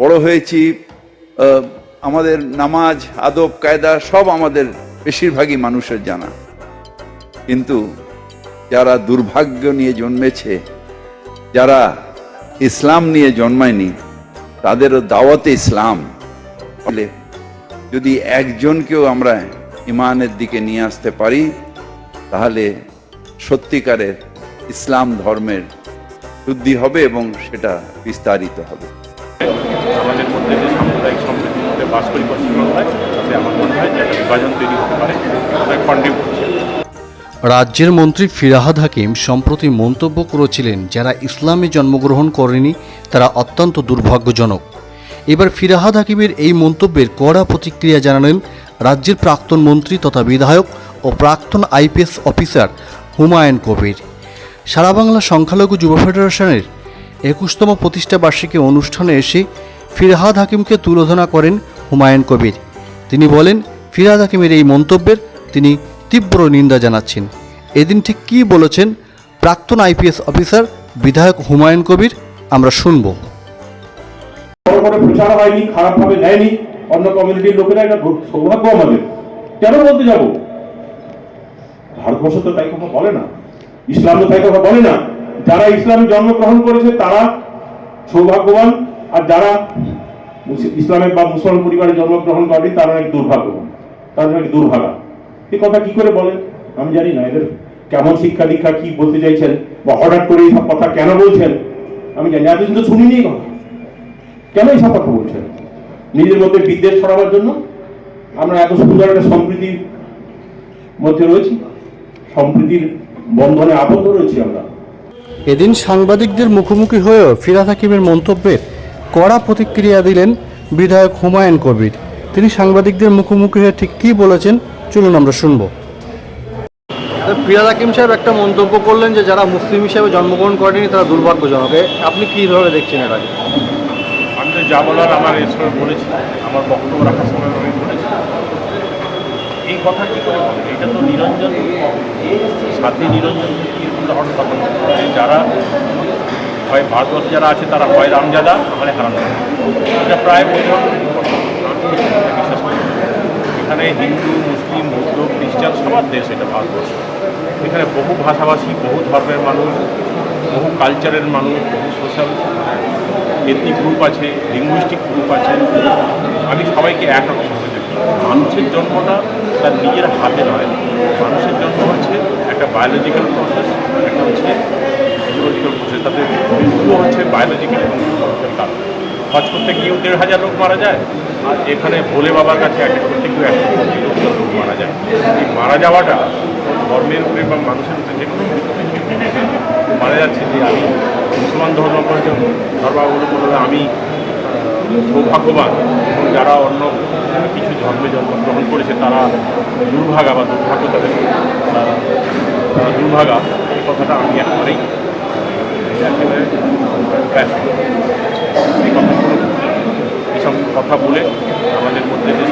বড় হয়েছি আমাদের নামাজ, আদব, কায়দা সব আমাদের বেশিরভাগই মানুষের জানা। কিন্তু যারা দুর্ভাগ্য নিয়ে জন্মেছে, যারা ইসলাম নিয়ে জন্মায়নি, তাদেরও দাওয়াতে ইসলাম। ফলে যদি একজনকেও আমরা ইমানের দিকে নিয়ে আসতে পারি, তাহলে সত্যিকারের ইসলাম ধর্মের শুদ্ধি হবে এবং সেটা বিস্তারিত হবে। আমাদের মধ্যে যে সাম্প্রদায়িক সম্প্রীতির মধ্যে বাস করি পশ্চিমবাংলায় তাতে আমার মনে হয় যে একটা বিভাজন তৈরি হতে পারে কন্ট্রিবিউট রাজ্যের মন্ত্রী ফিরাহাদ হাকিম সম্প্রতি মন্তব্য করেছিলেন যারা ইসলামে জন্মগ্রহণ করেনি, তারা অত্যন্ত দুর্ভাগ্যজনক। এবার ফিরাহাদ হাকিমের এই মন্তব্যের কড়া প্রতিক্রিয়া জানালেন রাজ্যের প্রাক্তন মন্ত্রী তথা বিধায়ক ও প্রাক্তন আইপিএস অফিসার হুমায়ুন কবির। সারা বাংলা সংখ্যালঘু যুব ফেডারেশনের একুশতম প্রতিষ্ঠা বার্ষিকী অনুষ্ঠানে এসে ফিরহাদ হাকিমকে তুলোধনা করেন হুমায়ুন কবির। তিনি বলেন, ফিরহাদ হাকিমের এই মন্তব্যের তিনি তীব্র নিন্দা জানাচ্ছেন। এদিন ঠিক কী বলেছেন প্রাক্তন আইপিএস অফিসার বিধায়ক হুমায়ুন কবির, আমরা শুনব। বড় ইসলাম জন্মগ্রহণ করেছে তারা সৌভাগ্যবান, আর যারা ইসলামের বা মুসলমান পরিবারে জন্মগ্রহণ করেনি তারা নাকি দুর্ভাগ্যবান তারা নাকি দুর্ভাগা। এই কথা কি করে বলেন? আমি জানি না, এদের কেমন শিক্ষা দীক্ষা কি বলতে চাইছেন, বা হঠাৎ করে এইসব কথা কেন বলছেন? আমি জানি এতদিন তো শুনিনি কথা। কেন এইসব কথা বলছেন? নিজের মধ্যে বিদ্বেষ ছড়াবার জন্য? আমরা এত সুন্দর একটা সম্প্রীতির মধ্যে রয়েছি। সম্প্রীতির বন্ধনে আবদ্ধ রয়েছি আমরা। এদিন সাংবাদিকদের মুখোমুখি হয়েও ফিরাদ হাকিমের মন্তব্যের কড়া প্রতিক্রিয়া দিলেন বিধায়ক হুমায়ুন কবির। তিনি সাংবাদিকদের মুখোমুখি হয়ে ঠিক কী বলেছেন চলুন আমরা শুনব। ফিরাদ হাকিম সাহেব একটা মন্তব্য করলেন যে যারা মুসলিম হিসেবে জন্মগ্রহণ করেনি তারা দুর্ভাগ্যজনক। আপনি কীভাবে দেখছেন এর আগে? আমি তো যা বলার আমার এই সময় বলেছি আমার বক্তব্য রাখার সময় আমি বলেছি। এই কথা কি করে বলে এটা তো নিরঞ্জন সাথী নিরঞ্জন কি উদাহরণ কথা যারা হয় ভারতবর্ষে যারা আছে, তারা হয় রামজাদা নাহলে হারামজাদা এটা প্রায় বিশ্বাস করি। এখানে হিন্দু, মুসলিম, বৌদ্ধ, খ্রিস্টান, সবার দেশ এটা ভারতবর্ষ। এখানে বহু ভাষাভাষী, বহু ধর্মের মানুষ, বহু কালচারের মানুষ, বহু সোশ্যাল এথনিক গ্রুপ আছে লিঙ্গুইস্টিক গ্রুপ আছে। আমি সবাইকে একরকমভাবে দেখি। মানুষের জন্মটা তার নিজের হাতে নয়। মানুষের জন্ম হচ্ছে একটা বায়োলজিক্যাল প্রসেস একটা হচ্ছে ফিজিওলজিক্যাল প্রসেস তাদের মৃত্যু হচ্ছে বায়োলজিক্যাল এবং হজ করতে গিয়েও দেড় হাজার লোক মারা যায়, আর এখানে ভোলে বাবার কাছে অ্যাটেন্ড করতে গিয়েও একশো লক্ষ লোক মারা যায়। এই মারা যাওয়াটা ধর্মের উপরে বা মানুষের উপরে যে কোনো মারা যাচ্ছে যে আমি মুসলমান ধর্ম ধর্মাবলম্বন আমি সৌভাগ্যবান। এবং যারা অন্য কিছু ধর্মে জন্মগ্রহণ করেছে, তারা দুর্ভাগা বা দুর্ভাগ্য তাদের দুর্ভাগা। এই কথাটা আমি একেবারেই একেবারে এই কথাগুলো এইসব কথা বলে আমাদের মধ্যে যে